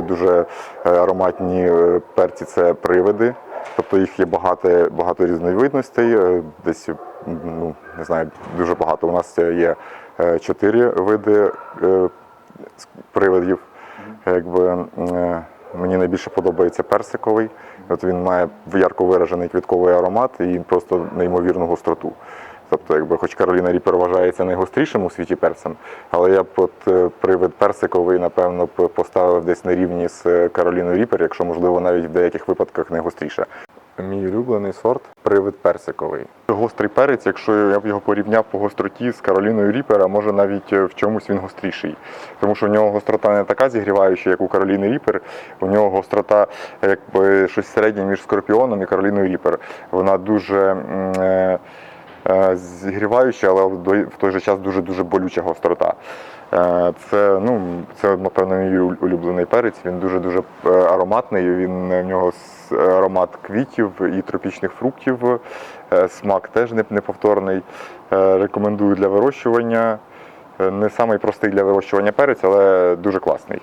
Дуже е, ароматні е, перці це привиди. Тобто їх є багато, багато різновидностей. е, Десь ну, не знаю, дуже багато. У нас є е, чотири види е, привидів. Якби, е, мені найбільше подобається персиковий. От він має ярко виражений квітковий аромат і просто неймовірну гостроту. Тобто, якби, хоч Кароліна Ріпер вважається найгострішим у світі перцем, але я б от е, привид персиковий, напевно, поставив десь на рівні з е, Кароліною Ріпер, якщо можливо навіть в деяких випадках найгостріше. Мій улюблений сорт привид персиковий. Гострий перець, якщо я б його порівняв по гостроті з Кароліною Ріпер, а може навіть е, в чомусь він гостріший. Тому що у нього гострота не така зігріваюча, як у Кароліни Ріпер. У нього гострота якби щось середнє між Скорпіоном і Кароліною Ріпер. Вона дуже. е, зігріваюча, але в той же час дуже-дуже болюча гострота. Е, Це, ну, це, напевно, мій улюблений перець. Він дуже-дуже е, ароматний. Він в нього аромат квітів і тропічних фруктів. Е, Смак теж неповторний. Е, Рекомендую для вирощування. Е, Не самий простий для вирощування перець, але дуже класний.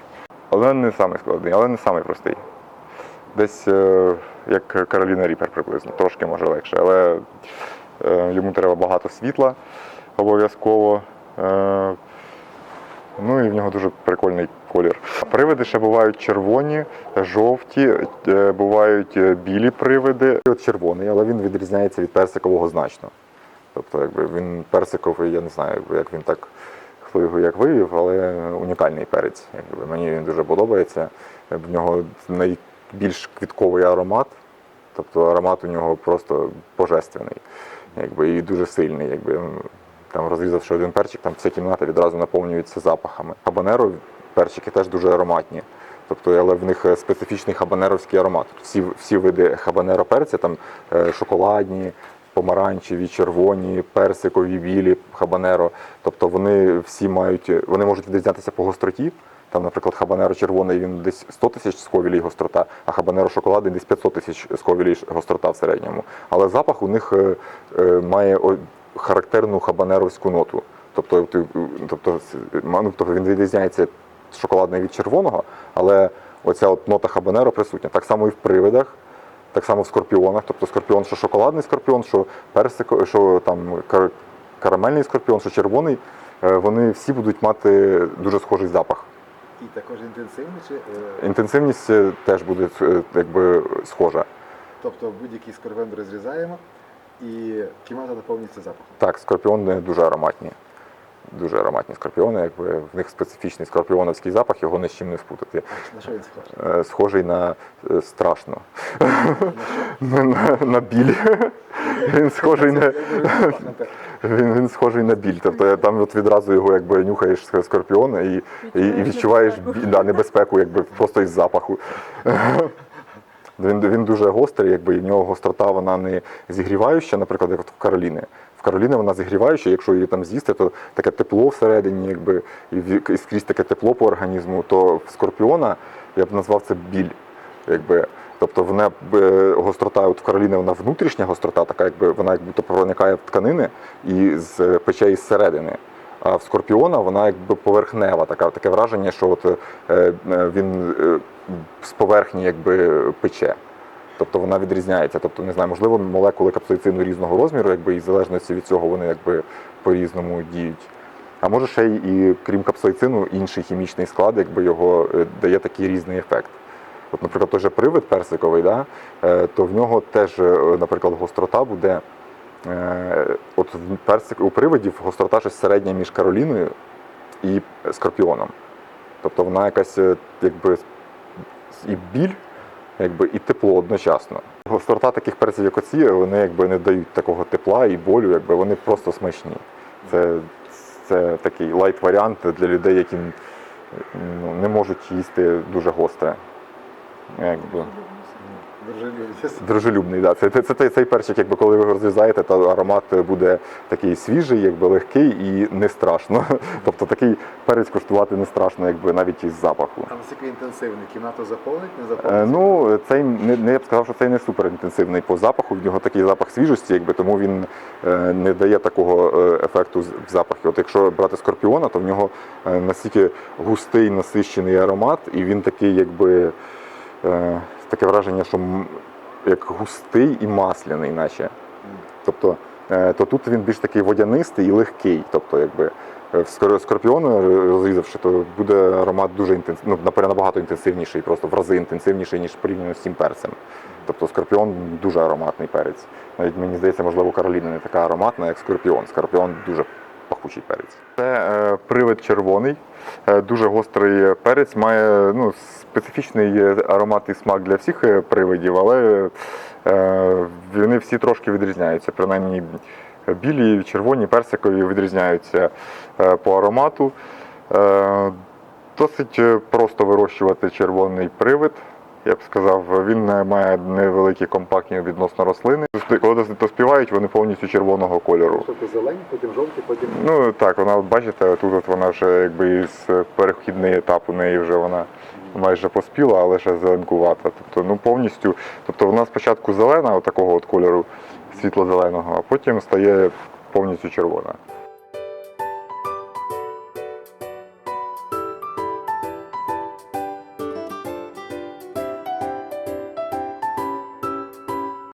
Але не самий складний, але не самий простий. Десь е, як Кароліна Ріпер приблизно, трошки може легше, але е, йому треба багато світла обов'язково. Е, Ну і в нього дуже прикольний колір. Привиди ще бувають червоні, жовті, е, бувають е, білі привиди. От червоний, але він відрізняється від персикового значно. Тобто, якби він персиковий, я не знаю, як він так хто його як вивів, але унікальний перець. Якби, мені він дуже подобається. В нього найбільш квітковий аромат, тобто аромат у нього просто божественний, якби, і дуже сильний. Якби, там розрізавши один перчик, там вся кімната відразу наповнюється запахами. Хабанеро перчики теж дуже ароматні. Тобто, але в них е, специфічний хабанеровський аромат. Всі, всі види хабанеро перця, там е, шоколадні, помаранчеві, червоні, персикові, білі, хабанеро. Тобто вони всі мають, вони можуть відрізнятися по гостроті. Там, наприклад, хабанеро червоний він десь 100 тисяч сковілій гострота, а хабанеро шоколадний десь 500 тисяч сковілій гострота в середньому. Але запах у них е, е, має характерну хабанеровську ноту. Тобто, тобто, ну, тобто він відрізняється шоколадний від червоного, але оця от нота хабанеро присутня. Так само і в привидах, так само в скорпіонах. Тобто скорпіон, що шоколадний скорпіон, що персик, що там карамельний скорпіон, що червоний, е, вони всі будуть мати дуже схожий запах. І також інтенсивний, чи, е, Інтенсивність е, теж буде е, якби схожа. тобто будь-який скорпіон розрізаємо і кімната наповнюється запахом. Так, скорпіони дуже ароматні. Дуже ароматні скорпіони, якби в них специфічний скорпіоновський запах, його ні з чим не спутати. На що він схожий? Е, Схожий на е, страшно. на, на, на біль. Він схожий на. Він, він схожий на біль. Тобто там от відразу його якби нюхаєш скорпіона і, і, і відчуваєш біль, да, небезпеку якби просто із запаху. Він, він дуже гострий, якби і в нього гострота вона не зігріваюча, наприклад, як от в Кароліни. В Кароліни вона зігріваюча, якщо її там з'їсти, то таке тепло всередині, якби і, скрізь таке тепло по організму, то в скорпіона я б назвав це біль. Якби, тобто вона е, гострота, от в Кароліни вона внутрішня гострота, така якби вона як будто проникає в тканини і з пече із середини. А в скорпіона вона якби поверхнева, така таке враження, що от, е, е, він е, з поверхні якби пече. Тобто вона відрізняється. Тобто, не знаю, можливо, молекули капсаїцину різного розміру, якби і в залежності від цього вони якби по-різному діють. А може ще й крім капсаїцину, інший хімічний склад, якби його е, дає такий різний ефект. От, наприклад, той же привид персиковий, да, е, то в нього теж, е, наприклад, гострота буде. От персик, у привидів гострота щось середня між Кароліною і скорпіоном. Тобто вона якась якби і біль, якби і тепло одночасно. Гострота таких перців, як оці, вони якби не дають такого тепла і болю, якби вони просто смачні. Це, це такий лайт-варіант для людей, які ну, не можуть їсти дуже гостре. Якби. Дружелюбний, да. Це, це, це цей перчик, якби коли ви розрізаєте, то аромат буде такий свіжий, якби легкий і не страшно. Тобто такий перець куштувати не страшно, якби навіть із запаху. А наскільки інтенсивний? Кімнату заповнить, не Е, заповнить? Ну, цей не, не я б сказав, що цей не супер інтенсивний по запаху. В нього такий запах свіжості, якби тому він е, не дає такого е, ефекту в запахі. От якщо брати скорпіона, то в нього настільки густий насищений аромат, і він такий, якби таке враження, що як густий і масляний, наче. Тобто, е, то тут він більш такий водянистий і легкий. Тобто, якби е, скорпіону розрізавши, то буде аромат дуже інтенсивний, ну, набагато інтенсивніший, просто в рази інтенсивніший, ніж порівняно з цим перцем. Тобто скорпіон дуже ароматний перець. Навіть мені здається, можливо, Кароліна не така ароматна, як скорпіон. Скорпіон дуже пахучий перець. Це е, привид червоний, е, дуже гострий перець, має ну, специфічний аромат і смак для всіх е, привидів, але вони всі трошки відрізняються. Принаймні білі, червоні, персикові відрізняються по аромату. Досить просто вирощувати червоний привид. Я б сказав, він має невеликі компактні відносно рослини. Коли доспівають, вони повністю червоного кольору. Тобто зелені, потім жовті, потім Ну так, вона от бачите, тут от вона вже якби із перехідний етап у неї вже вона майже поспіла, але ще зеленкувата. Тобто, ну повністю, тобто вона спочатку зелена, от такого от кольору світло-зеленого, а потім стає повністю червона.